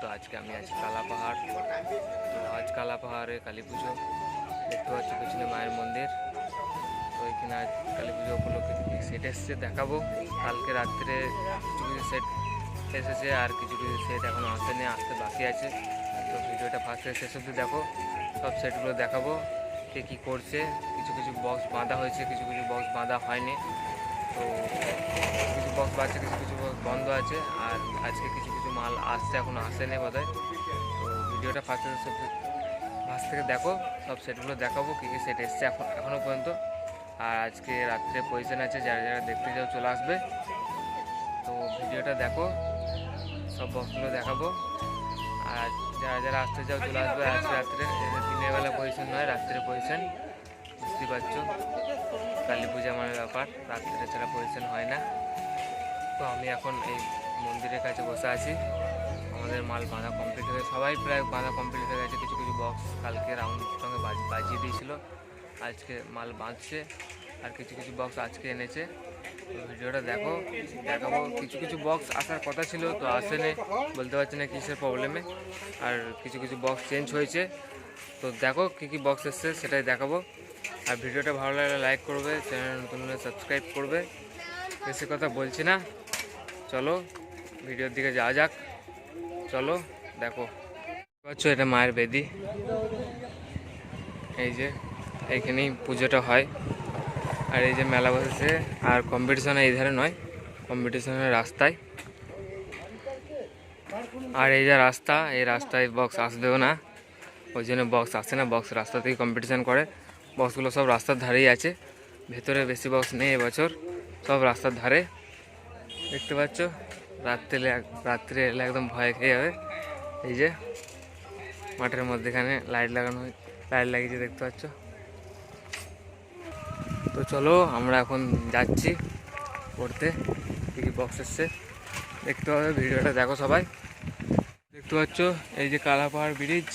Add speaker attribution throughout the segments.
Speaker 1: তো আজকে আমি আছি কালা পাহাড় তো আজ কালা পাহাড়ে কালী পুজো। দেখতে পাচ্ছি পেছনে মায়ের মন্দির। তো এখানে আজ কালী পুজো উপলক্ষে সেট এসছে, দেখাবো। কালকে রাত্রে কিছু কিছু সেট এসেছে আর কিছু কিছু সেট এখনও আসেনি আসতে বাকি আছে। তো ভিডিওটা ফার্স্টে শেষ অবধি দেখো। সব সেটগুলো দেখাবো, কে কী করছে। কিছু কিছু বক্স বাঁধা হয়েছে, কিছু কিছু বক্স বাঁধা হয়নি। তো কিছু বক্স বাজছে কিছু কিছু বক্স বন্ধ আছে। আর আজকে কিছু কিছু মাল আসছে, এখনও আসেনি বোধ তো ভিডিওটা ফার্স্ট সব ফার্স্ট থেকে দেখো, সব সেটগুলো দেখাবো, কী কী সেট এসছে এখন এখনও পর্যন্ত। আর আজকে রাত্রে পজিশন আছে, যারা যারা দেখতে যাও চলে আসবে। তো ভিডিওটা দেখো, সব বক্সগুলো দেখাবো। আর যারা যারা আসতে যাও চলে আসবে আজকে রাত্রে। দিনের বেলা পজিশন নয়, রাত্রে পজিশন বুঝতেই পারছ? কালী পূজা মানে ব্যাপার, রাত্রে ছাড়া পজিশন হয় না। তো আমি এখন এই মন্দিরের কাছে বসে আছি। আমাদের মাল বাঁধা কমপ্লিট হয়ে সবাই প্রায় বাঁধা কমপ্লিট হয়ে গেছে। কিছু কিছু বক্স কালকে রাউন্ড সঙ্গে বাজিয়ে দিয়েছিল। আজকে মাল বাঁধছে আর কিছু কিছু বক্স আজকে এনেছে। তো ভিডিওটা দেখো, দেখাবো। কিছু কিছু বক্স আসার কথা ছিল, তো আসেনি। বলতে পারছি না কিসের প্রবলেমে আর কিছু কিছু বক্স চেঞ্জ হয়েছে। তো দেখো কী কী বক্স এসছে, সেটাই দেখাবো। আর ভিডিওটা ভালো লাগলে লাইক করবে চ্যানেল নতুন সাবস্ক্রাইব করবে। বেশি কথা বলছি না। চলো। ভিডিওর দিকে যাওয়া যাক। চলো, দেখো। পাচ্ছ এটা মায়ের বেদি। এই যে, এইখানেই পুজোটা হয়। আর এই যে মেলা বসেছে, আর কম্পিটিশন এই ধারে নয় কম্পিটিশনের রাস্তায়। আর এই যে রাস্তা, এই রাস্তায় বক্স আসবেও না। ওই জন্য বক্স আসে না বক্স রাস্তা থেকে কম্পিটিশন করে। বক্সগুলো সব রাস্তার ধারেই আছে। ভেতরে বেশি বক্স নেই এবছর, সব রাস্তার ধারে। দেখতে পাচ্ছ? রাত্রে রাত্রে এলে একদম ভয় খেয়ে যাবে। এই যে, মাঠের মধ্যেখানে লাইট লাগানো লাইট লাগিয়েছে, দেখতে পাচ্ছ? তো চলো, আমরা এখন যাচ্ছি পড়তে। কী বক্স এসছে। দেখতে পাবে, ভিডিওটা দেখো সবাই। দেখতে পাচ্ছ, এই যে কালা পাহাড় ব্রিজ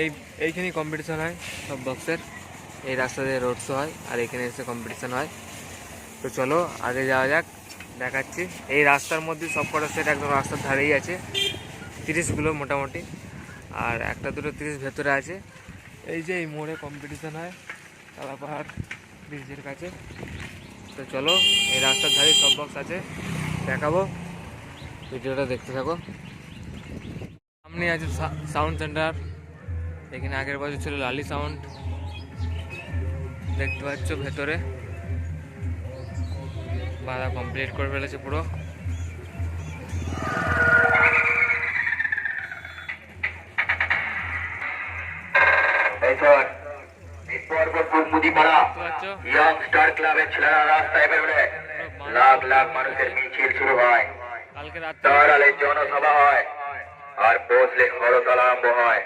Speaker 1: এই এইখানেই কম্পিটিশন হয় সব বক্সের এই রাস্তা দিয়ে রোড শো হয়, আর এখানে এসে কম্পিটিশান হয়। তো চলো, আগে যাওয়া যাক। দেখাচ্ছি। এই রাস্তার মধ্যে সব কটা সেট একদম রাস্তার ধারেই আছে। তিরিশগুলো মোটামুটি। আর একটা দুটো তিরিশ ভেতরে আছে। এই যে এই মোড়ে কম্পিটিশন হয় কালা পাহাড় ব্রিজের কাছে। তো চলো, এই রাস্তার ধারে সব বক্স আছে। দেখাবো। ভিডিওটা দেখতে থাকো। সামনে আছে সাউন্ড সেন্টার এখানে আগের বছর ছিল লালি সাউন্ড দেখতে পাচ্ছ ভেতরে। বাধা কমপ্লিট করে ফেলেছে পুরো।
Speaker 2: লাখ লাখ মানুষের মিছিল শুরু হয়।
Speaker 1: কালকে
Speaker 2: জনসভা হয়। আর বসলে হরতাল আরম্ভ হয়।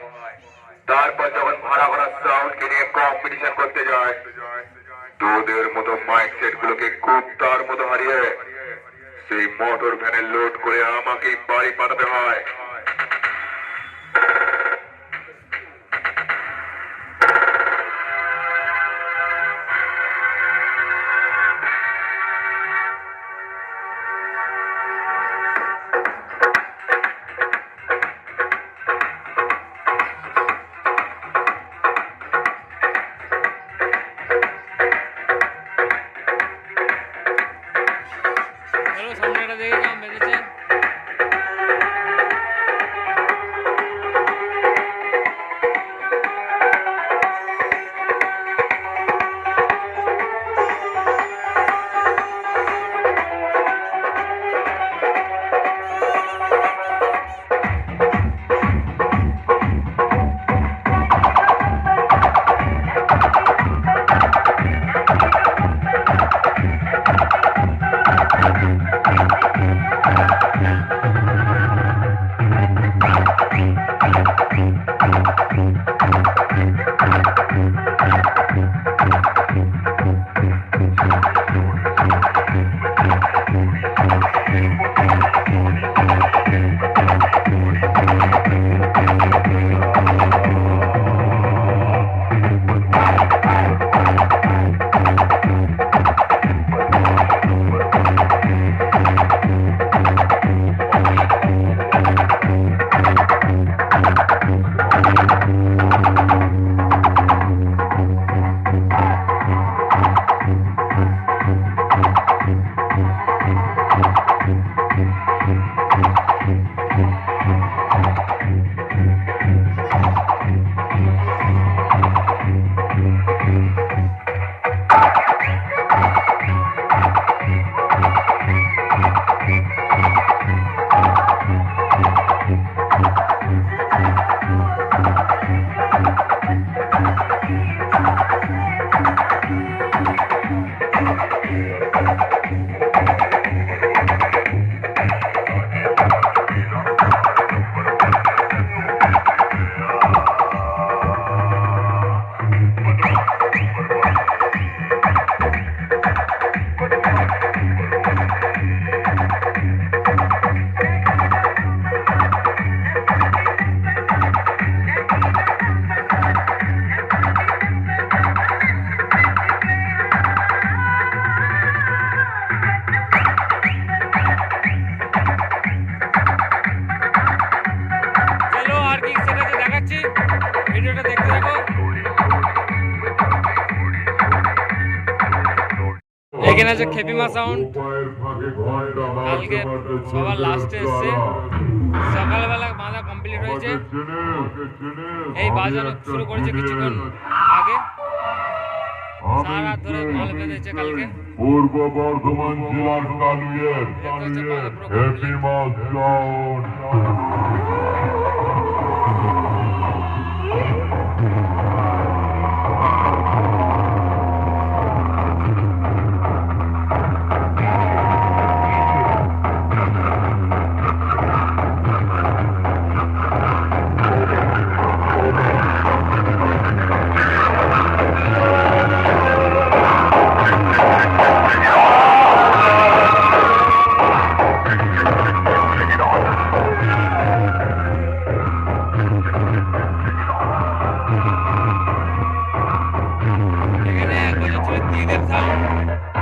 Speaker 2: তারপর যখন ভাড়া ভাড়া সাউন্ডকে নিয়ে কম্পিটিশন করতে যায়। তোদের মতো মাইক সেট গুলোকে খুব তার মতো হারিয়ে সেই মোটর ভ্যানে লোড করে আমাকেই বাড়ি পাঠাতে হয়।
Speaker 1: এখানে আছে খেপিমা সাউন্ড কালকে সবার লাস্টে এসছে। সকালবেলা বাঁধা কমপ্লিট হয়েছে। এই বাজানো শুরু করেছে কিছুক্ষণ আগে। সারা রাত ধরে মাল বেঁধেছে কালকে।
Speaker 3: পূর্ব বর্ধমান জেলার হ্যাপি মাস Thank you.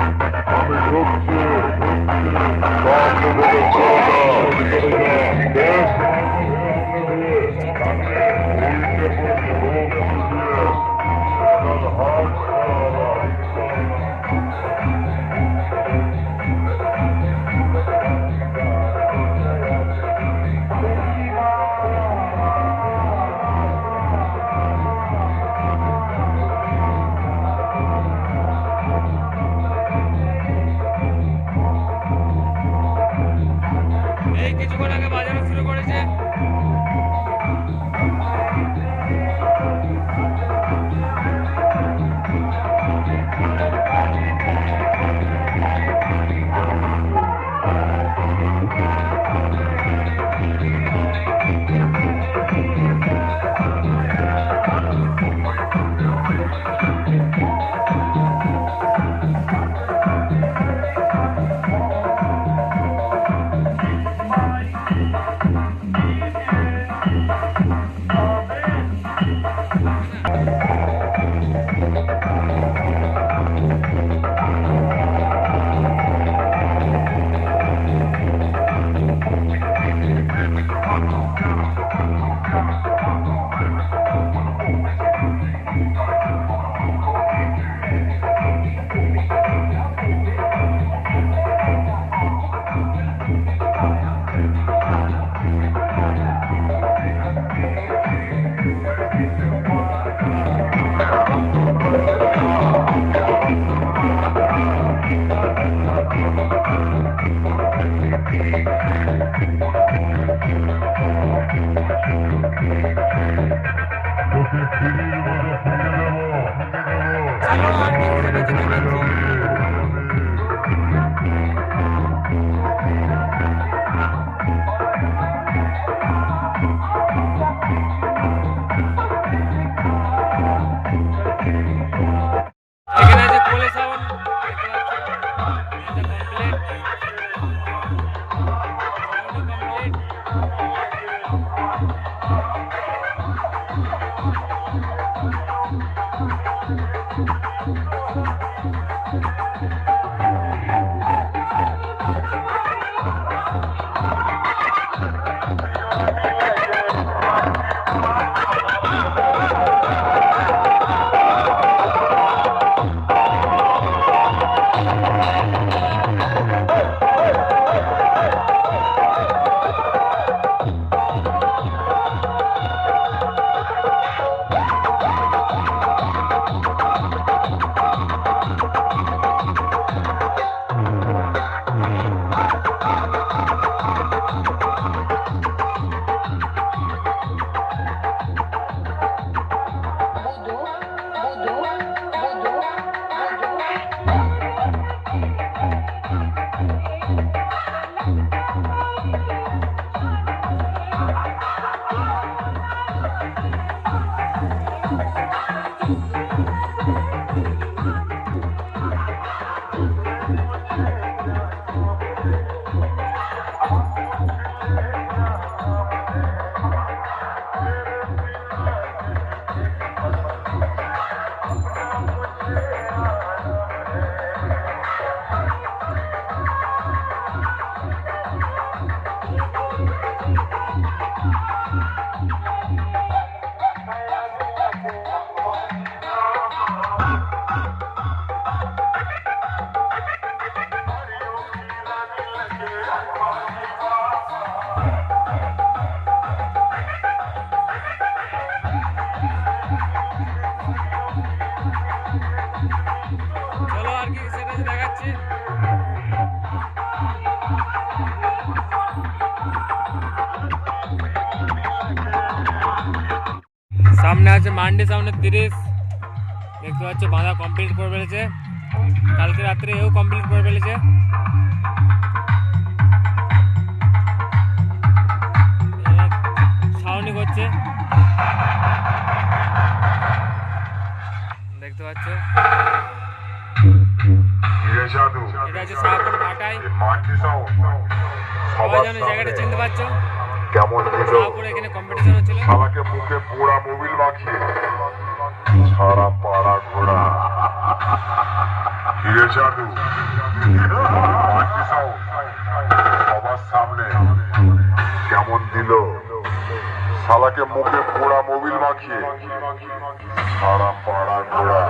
Speaker 3: সামনে
Speaker 1: সামনে তিরিশ। দেখতে পাচ্ছ বাঁধা কমপ্লিট করে ফেলেছে। কালকে রাত্রে এও কমপ্লিট করে ফেলেছে। ছাউনি করছে দেখতে পাচ্ছ। এটা হচ্ছে ভাটাই। সবাই যেন জায়গাটা চিনতে পারছ?
Speaker 4: কেমন
Speaker 1: হচ্ছিল
Speaker 4: শালাকে মুখে পোড়া মোবিল মাখিয়ে সারা পাড়া ঘোড়া। হিরে জাদু? সবার সামনে কেমন দিল? শালাকে মুখে পোড়া মোবিল মাখিয়ে সারা পাড়া ঘোড়া।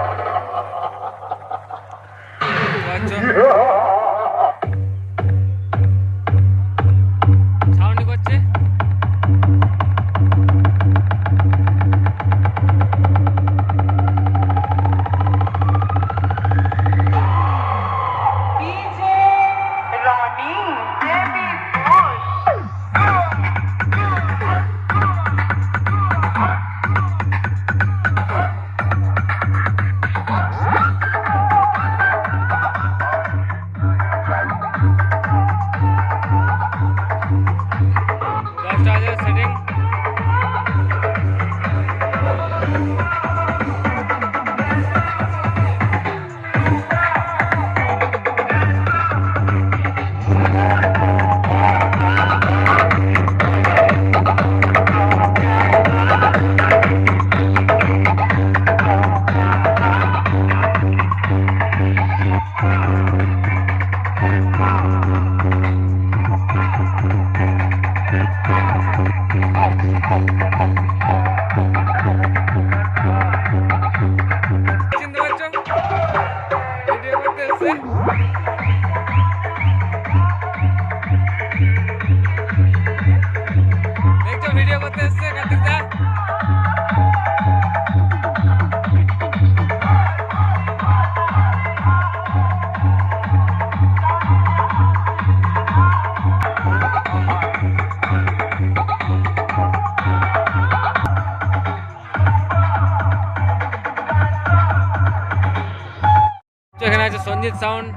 Speaker 1: সঞ্জিত সাউন্ড।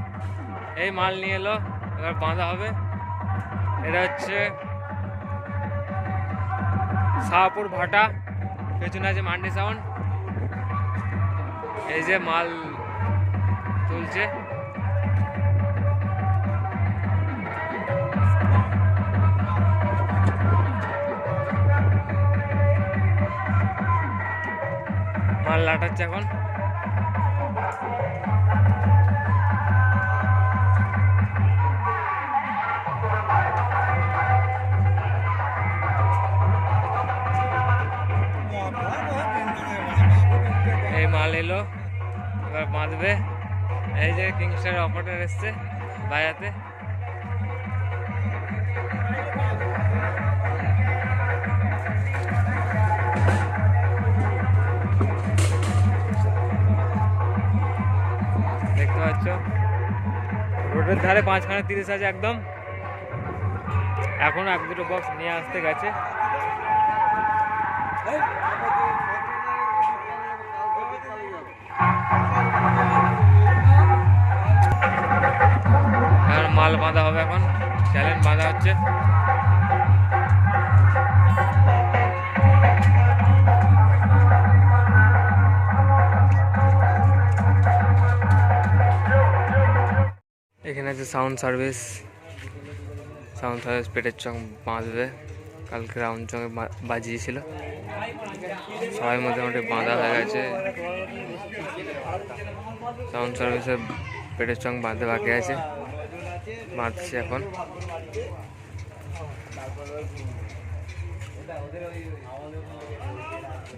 Speaker 1: এই মাল নিয়ে এলো, এবার বাঁধা হবে। এটা হচ্ছে শাহপুর ভাটা, পেছনে আছে মান্ডি সাউন্ড। এই যে মাল তুলছে। মাল লাটাচ্ছে এখন। মাল এলো, এবার বাঁধবে। এই যে কিংস্টার অপারেটর এসছে বাজাতে দেখতে পাচ্ছ? রোডের ধারে পাঁচখানে তিরিশ আছে একদম। এখন এক দুটো বক্স নিয়ে আসতে গেছে। মাল বাঁধা হবে এখন। চ্যালেঞ্জ বাঁধা হচ্ছে। এখানে আছে সাউন্ড সার্ভিস সাউন্ড সার্ভিস পেটের চং বাঁধবে। কালকে রাউন্ড চঙে বাজিয়েছিল। সবাই মোটামুটি বাঁধা হয়ে গেছে। সাউন্ড সার্ভিসের পেটের চং বাঁধতে বাকি আছে। বাঁধছে এখন।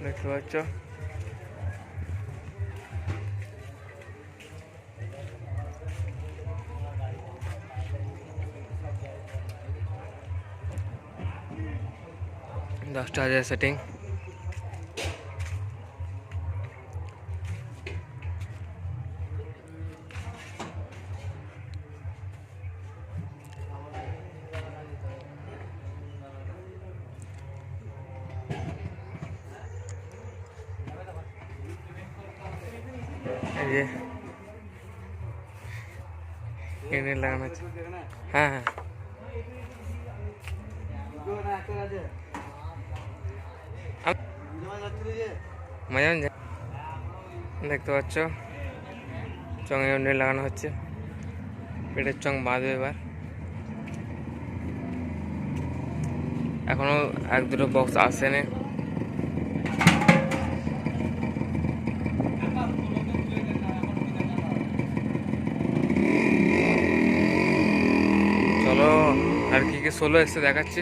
Speaker 1: দেখতে পাচ্ছ? দশটা হাজার সেটিং যে এনে লাগানো হ্যাঁ হ্যাঁ মজা দেখতে পাচ্ছ চঙে ইউনিট লাগানো হচ্ছে পেটের চং বাঁধবে এবার এখনও এক দুটো বক্স আসেনি চলো আর কি কি সোলো এসে দেখাচ্ছি।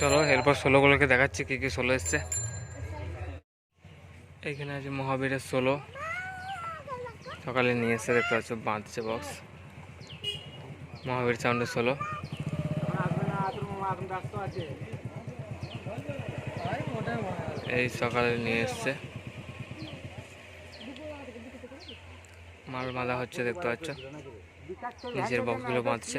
Speaker 1: চলো, এরপর ষোলোগুলোকে দেখাচ্ছি, কি কি ষোলো এসছে। এখানে আছে মহাবীরের ষোলো সকালে নিয়ে এসে দেখতে পাচ্ছ, বাঁধছে বক্স মহাবীর সাউন্ডের ষোলো এই সকালে নিয়ে এসছে। মাল বাঁধা হচ্ছে, দেখতে পাচ্ছ। নিচের বক্সগুলো বাঁধছে।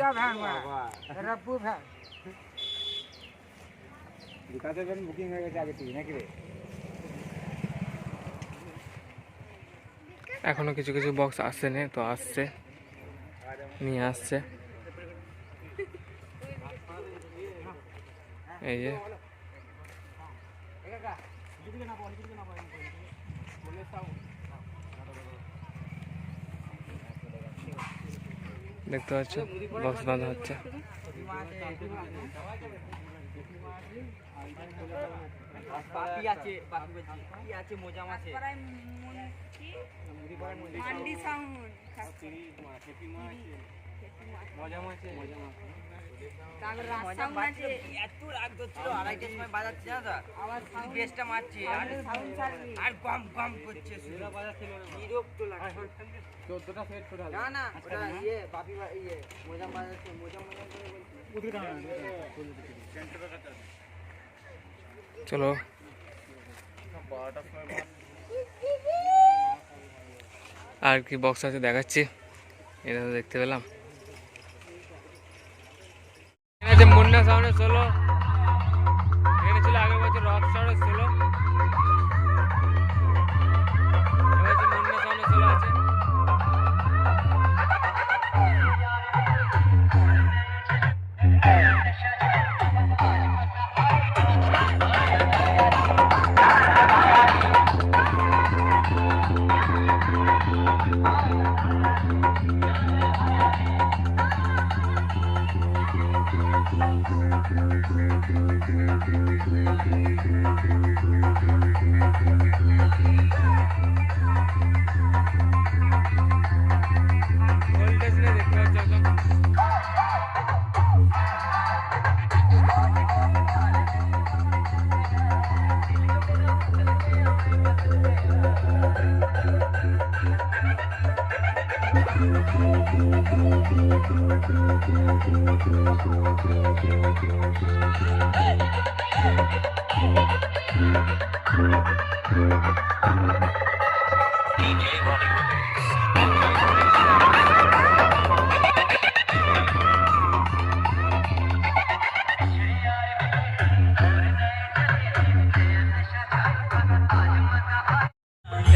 Speaker 1: এখনও কিছু কিছু বক্স আসেনি, তো আসছে। নিয়ে আসছে। এই যে। দেখতে পাচ্ছ বক্স বাঁধা হচ্ছে।
Speaker 5: পাপি আছে পাপি বলছি। কি আছে
Speaker 6: মান্ডি সাউন্ড
Speaker 5: আর গম গম করছে বিরক্ত লাগছে। না না ওটা ইয়ে বাপি ইয়ে মোজা বাজাচ্ছে মোজা মোজা
Speaker 1: চলো। আর কি বক্স আছে দেখাচ্ছি। এটা তো দেখতে পেলাম এখানে যে মুন্না সামনে ষোলো এখানে ছিল আগের বছর রক স্টারের ষোলো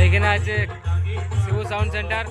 Speaker 1: এখানে আছে শিবু সাউন্ড সেন্টার